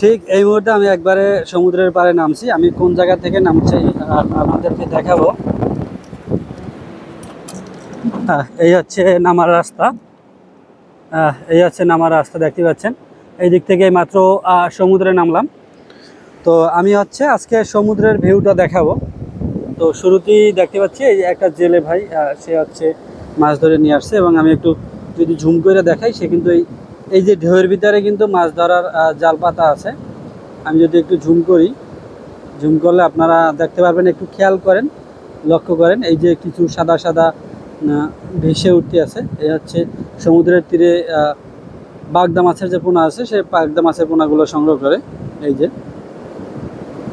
ঠিক এই মুহূর্তে আমি একবারে সমুদ্রের পাড়ে নামছি। আমি কোন জায়গা থেকে নামছি আপনাদেরকে দেখাবো। এই হচ্ছে নামার রাস্তা। এই হচ্ছে নামার রাস্তা, দেখতে পাচ্ছেন। এই দিক থেকে মাত্র সমুদ্রে নামলাম। তো আমি হচ্ছে আজকে সমুদ্রের ভিউটা দেখাবো। তো শুরুতেই দেখতে পাচ্ছি, এই একটা জেলে ভাই সে হচ্ছে মাছ ধরে নিয়ে আসছে এবং আমি একটু যদি ঝুম করে দেখাই, সে কিন্তু এই এই যে ঢেউয়ের ভিতরে কিন্তু মাছ ধরার জাল পাতা আছে। আমি যদি একটু ঝুম করি ঝুম করলে আপনারা দেখতে পারবেন, একটু খেয়াল করেন, লক্ষ্য করেন, এই যে কিছু সাদা সাদা ভেসে উঠতে আছে। এই হচ্ছে সমুদ্রের তীরে বাগদা মাছের যে পোনা আছে সেই বাগদা মাছের পোনাগুলো সংগ্রহ করে, এই যে।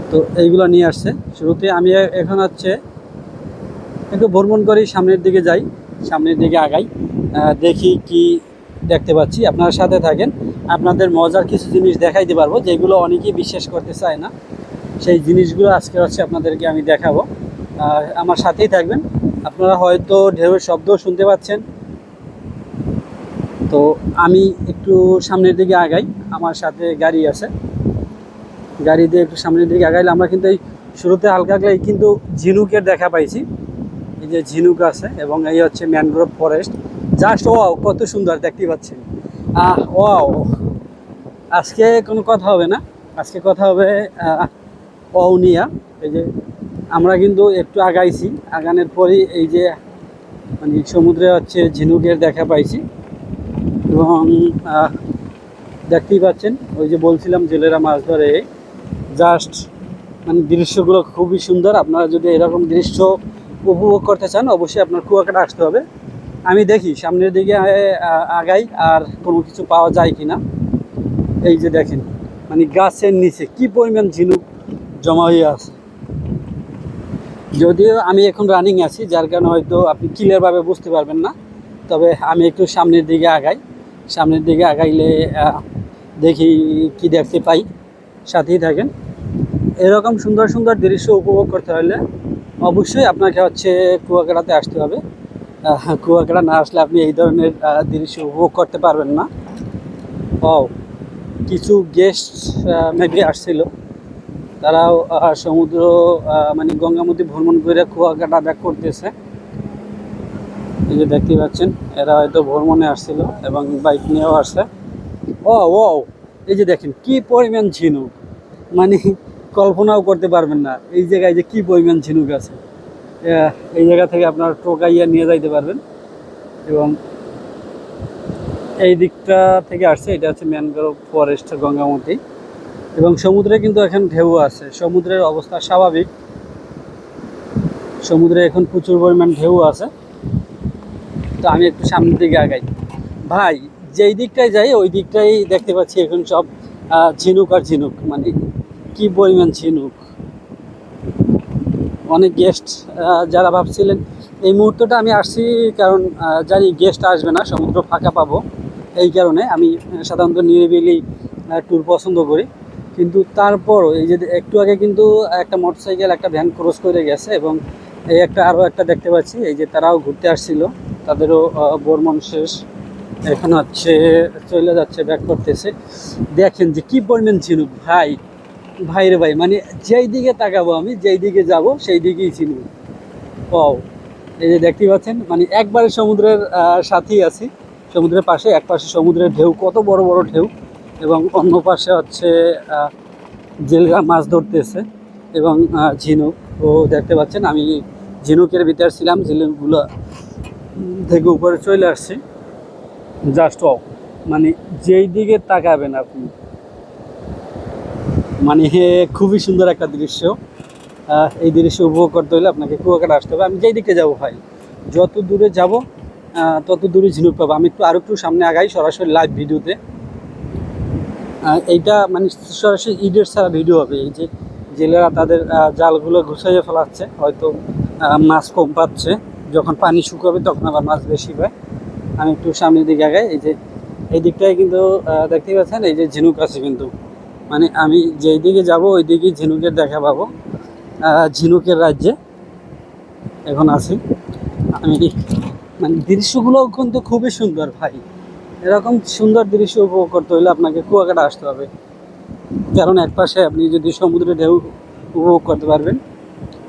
তো এইগুলো নিয়ে আসছে। শুরুতে আমি এখন হচ্ছে একটু ভ্রমণ করি, সামনের দিকে যাই, সামনের দিকে আগাই দেখি কি দেখতে পাচ্ছি, আপনার সাথে থাকেন। আপনাদের মজার কিছু জিনিস দেখাইতে পারব, যেগুলো অনেকেই বিশ্বাস করতে চায় না। সেই জিনিসগুলো আজকে হচ্ছে আপনাদেরকে আমি দেখাবো। আমার সাথেই থাকবেন। আপনারা হয়তো ঢেউয়ের শব্দও শুনতে পাচ্ছেন। তো আমি একটু সামনের দিকে আগাই, আমার সাথে গাড়ি আছে। গাড়ি দিয়ে একটু সামনের দিকে আগাইলে আমরা কিন্তু এই শুরুতে হালকা হালকা কিন্তু ঝিনুকের দেখা পাইছি। এই যে ঝিনুক আছে এবং এই হচ্ছে ম্যানগ্রোভ ফরেস্ট। জাস্ট ওয়াও কত সুন্দর দেখতে পাচ্ছেন। আহ ওয়াও আজকে কোনো কথা হবে না। আজকে কথা হবে অউনিয়া এই যে আমরা কিন্তু একটু আগাইছি। আগানের পরই এই যে মানে সমুদ্রে হচ্ছে ঝিনুকের দেখা পাইছি। এবং দেখতেই পাচ্ছেন, ওই যে বলছিলাম জেলেরা মাছ ধরে। জাস্ট মানে দৃশ্যগুলো খুবই সুন্দর। আপনারা যদি এরকম দৃশ্য উপভোগ করতে চান, অবশ্যই আপনার কুয়াকাটা আসতে হবে। আমি দেখি, সামনের দিকে আগাই আর কোনো কিছু পাওয়া যায় কি না এই যে দেখেন মানে গাছের নিচে কি পরিমাণ ঝিনুক জমা হয়ে আছে। যদিও আমি এখন রানিং আছি, যার কারণে হয়তো আপনি ক্লিয়ারভাবে বুঝতে পারবেন না। তবে আমি একটু সামনের দিকে আগাই। সামনের দিকে আগাইলে দেখি কি দেখতে পাই। সাথেই থাকেন। এরকম সুন্দর সুন্দর দৃশ্য উপভোগ করতে হলে অবশ্যই আপনাকে হচ্ছে কুয়াকাটাতে আসতে হবে। কুয়াকাটা না আসলে আপনি এই ধরনের দৃশ্য উপভোগ করতে পারবেন না। ও কিছু গেস্ট মেবি আসছিল। তারাও সমুদ্র মানে গঙ্গামতি ভ্রমণ করে কুয়াকাটা ব্যাক করতেছে। এই যে দেখতে পাচ্ছেন, এরা হয়তো ভ্রমণে আসছিল এবং বাইক নিয়েও আসছে। ও ও এই যে দেখেন, কি পরিমাণ ঝিনুক। মানে কল্পনাও করতে পারবেন না, এই জায়গায় যে কি পরিমাণ ঝিনুক আছে। এই জায়গা থেকে আপনার টোকাইয়া নিয়ে যাইতে পারবেন। এবং এই দিকটা থেকে আসছে, এটা হচ্ছে ম্যানগ্রোভ ফরেস্ট, গঙ্গামতি। এবং সমুদ্রে কিন্তু এখন ঢেউ আছে, সমুদ্রের অবস্থা স্বাভাবিক। সমুদ্রে এখন প্রচুর পরিমাণ ঢেউ আছে। তো আমি একটু সামনের দিকে আগাই। ভাই, যেই দিকটায় যাই, ওই দিকটাই দেখতে পাচ্ছি এখন সব ঝিনুক আর ঝিনুক। মানে কি পরিমাণ ঝিনুক। অনেক গেস্ট যারা ভাবছিলেন, এই মুহূর্তটা আমি আসছি কারণ জানি গেস্ট আসবে না, সমুদ্র ফাঁকা পাবো। এই কারণে আমি সাধারণত নিরিবিলি ট্যুর পছন্দ করি। কিন্তু তারপরও এই যে একটু আগে কিন্তু একটা মোটরসাইকেল একটা ভ্যান ক্রস করে গেছে এবং এই একটা আরও একটা দেখতে পাচ্ছি, এই যে তারাও ঘুরতে আসছিল। তাদেরও ভ্রমণ শেষ। এখন হচ্ছে, চলে যাচ্ছে ব্যাক করতেছে। দেখেন যে কি পরিমাণ ঝিনুক, ভাই। ভাই রে ভাই মানে যেই দিকে তাকাবো আমি, যেই দিকে যাব, সেই দিকেই ঝিনুক ও এই যে দেখতে পাচ্ছেন মানে একবারে সমুদ্রের সাথেই আছি। সমুদ্রের পাশে, এক পাশে সমুদ্রের ঢেউ, কত বড় বড় ঢেউ, এবং অন্য পাশে হচ্ছে জেলগা মাছ ধরতেছে, এবং ঝিনুক। ও দেখতে পাচ্ছেন, আমি ঝিনুকের ভিতর ছিলাম, ঝিনুকগুলো থেকে উপরে চলে আসছি। জাস্ট মানে যেই দিকে তাকাবেন আপনি মানে হে, খুবই সুন্দর একটা দৃশ্য। এই দৃশ্য উপভোগ করতে হলে আপনাকে কুয়াকাটা আসতে হবে। আমি যেই দিকে যাব ভাই, যত দূরে যাব তত দূরে ঝিনুক পাবো। আমি একটু আরও একটু সামনে আগাই, সরাসরি লাইভ ভিডিওতে। এইটা মানে সরাসরি ইডের ছাড়া ভিডিও হবে। এই যে জেলেরা তাদের জালগুলো গুছাইয়ে ফেলাচ্ছে, হয়তো মাছ কম পাচ্ছে। যখন পানি শুকাবে তখন আবার মাছ বেশি পায়। আমি একটু সামনের দিকে আগাই, এই যে, এই দিকটায় কিন্তু দেখতেই পাচ্ছেন, এই যে ঝিনুক আছে কিন্তু। মানে আমি যেই দিকে যাব, ওই দিকেই ঝিনুকের দেখা পাবো। ঝিনুকের রাজ্যে এখন আছি। আমি মানে দৃশ্যগুলো কিন্তু খুবই সুন্দর ভাই। এরকম সুন্দর দৃশ্য উপভোগ করতে হলে আপনাকে কুয়াকাটা আসতে হবে। কারণ এক পাশে আপনি যদি সমুদ্রের ঢেউ উপভোগ করতে পারবেন,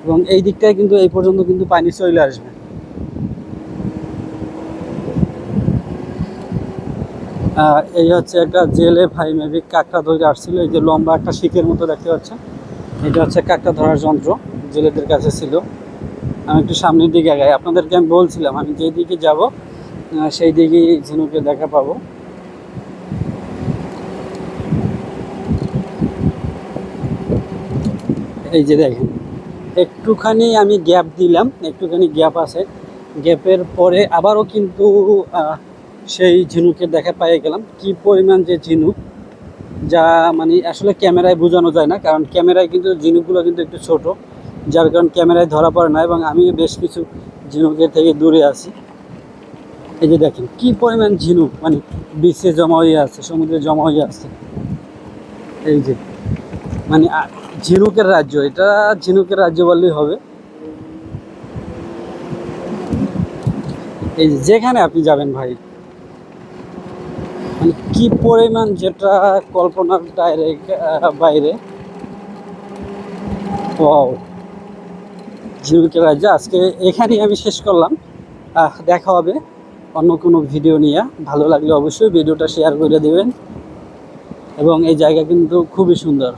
এবং এই দিকটায় কিন্তু এই পর্যন্ত কিন্তু পানি চলে আসবে। এই হচ্ছে একটা জেলে ভাই মেবি কাঁকড়া ধরে আসছিল, এই যে লম্বা একটা শিকের মতো দেখতে পাচ্ছেন। এটা হচ্ছে কাঁকড়া ধরার যন্ত্র, জেলেদের কাছে ছিল। আমি একটু সামনের দিকে আগাই, আপনাদেরকে আমি বলছিলাম, আমি যেই দিকে যাব সেই দিকেই ঝিনুকে দেখা পাবো। এই যে দেখেন, একটুখানি আমি গ্যাপ দিলাম, একটুখানি গ্যাপ আছে। গ্যাপের পরে আবারও কিন্তু সেই ঝিনুকের দেখা পেয়ে গেলাম। কি পরিমাণ যে ঝিনুক, যা মানে আসলে ক্যামেরায় বোঝানো যায় না, কারণ ক্যামেরায় কিন্তু ঝিনুকগুলো কিন্তু একটু ছোট, যার কারণ ক্যামেরায় ধরা পড়ে না এবং আমি বেশ কিছু ঝিনুকের থেকে দূরে আছি। এই যে দেখেন, কি পরিমাণ ঝিনুক মানে বিচে জমা হয়ে আছে, সমুদ্রে জমা হয়ে আছে। এই যে মানে ঝিনুকের রাজ্য, এটা ঝিনুকের রাজ্য বললেই হবে। এই যেখানে আপনি যাবেন ভাই মানে কি পরিমাণ যেটা কল্পনার ডাইরেক্ট বাইরে? ওয়াও ঝিনুকের রাজ্য আজকে এখানেই আমি শেষ করলাম। দেখা হবে অন্য কোনো ভিডিও নিয়ে। ভালো লাগলে অবশ্যই ভিডিওটা শেয়ার করে দেবেন। এবং এই জায়গা কিন্তু খুবই সুন্দর।